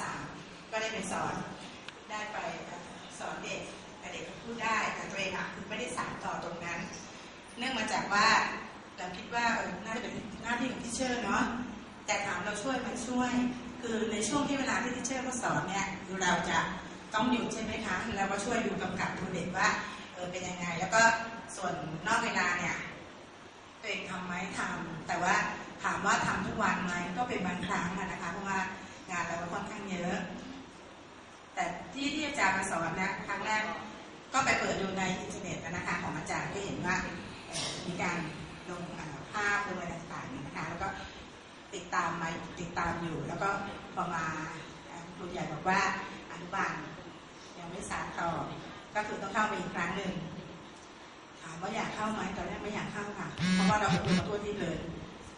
สามก็ได้ไปสอนได้ไปสอนเด็กแต่เด็กพูดได้แต่ตัวเองอะคือไม่ได้สานต่อตรงนั้น เนื่องมาจากว่าเราคิดว่าน่าจะเป็นหน้าที่ของทิเชอร์เนาะแต่ถามเราช่วยมันช่วย คือในช่วงที่เวลาที่ทิเชอร์เขาสอนเนี่ยคือเราจะต้องหยุดใช่ไหมคะแล้วก็ช่วยดูกำกับดูเด็กว่าเออเป็นยังไง แล้วก็ส่วนนอกเวลาเนี่ยตัวเองทำไหมทำแต่ว่าถามว่าทำทุกวันไหมก็เป็นบางครั้งนะคะเพราะว่า งานเราก็ค่อนข้างเยอะ แต่ที่ที่อาจารย์มาสอนนะครั้งแรกก็ไปเปิดดูในอินเทอร์เน็ตนะคะของอาจารย์ก็เห็นว่ามีการลงภาพลงอะไรต่างๆนะคะแล้วก็ติดตามมาติดตามอยู่ แล้วก็พอมาครูใหญ่บอกว่าอนุบาลยังไม่สานต่อ ก็คือต้องเข้าไปอีกครั้งหนึ่งถามว่าอยากเข้าไหมตอนแรกไม่อยากเข้าค่ะเพราะว่าเราไปดูมาทั่วที่เลย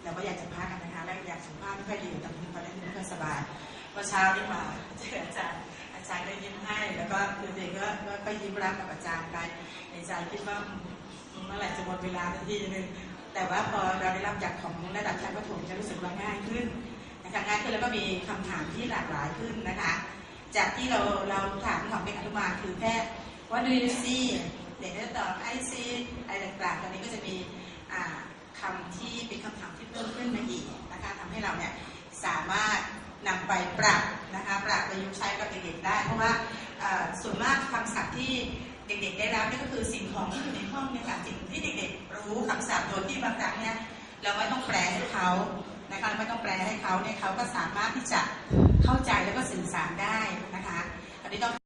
เราก็อยากจะพักกันนะคะแล้วอยากสุขภาพไม่ค่อยดีแตอนนี้ตอนแรกไม่ค่อยสบายเมื่อเช้านี่มาเจออาจารย์อาจารย์ก็ยิ้มให้ แล้วก็คือเด็กก็ก็ยิ้มรับกับอาจารย์ไปในใจคิดว่าเมื่อไหร่จะหมดเวลาสักทีนึงแต่ว่าพอเราได้รับจากของระดับชั้นประถมจะรู้สึกว่าง่ายขึ้นนะคะง่ายขึ้นแล้วก็มีคำถามที่หลากหลายขึ้นนะคะ จากที่เราเราถามของเป็นอนุบาลคือแค่ว่าดูซีเด็กก็จะตอบไอซีอะไรต่างๆ ตอนนี้ก็จะมีอ่าคำที่เป็นคำถามที่ เนี่ยสามารถนำไปปรับนะคะปรับประยุกต์ใช้กับเด็กๆได้ เพราะว่าส่วนมากคำศัพท์ที่เด็กๆได้รับนี่ก็คือสิ่งของที่อยู่ในห้องเนี่ยค่ะสิ่งที่เด็กๆ รู้คำศัพท์โดยที่บางครั้งเนี่ยเราไม่ต้องแปลให้เขานะคะไม่ต้องแปลให้เขาเนี่ยเขาก็สามารถที่จะ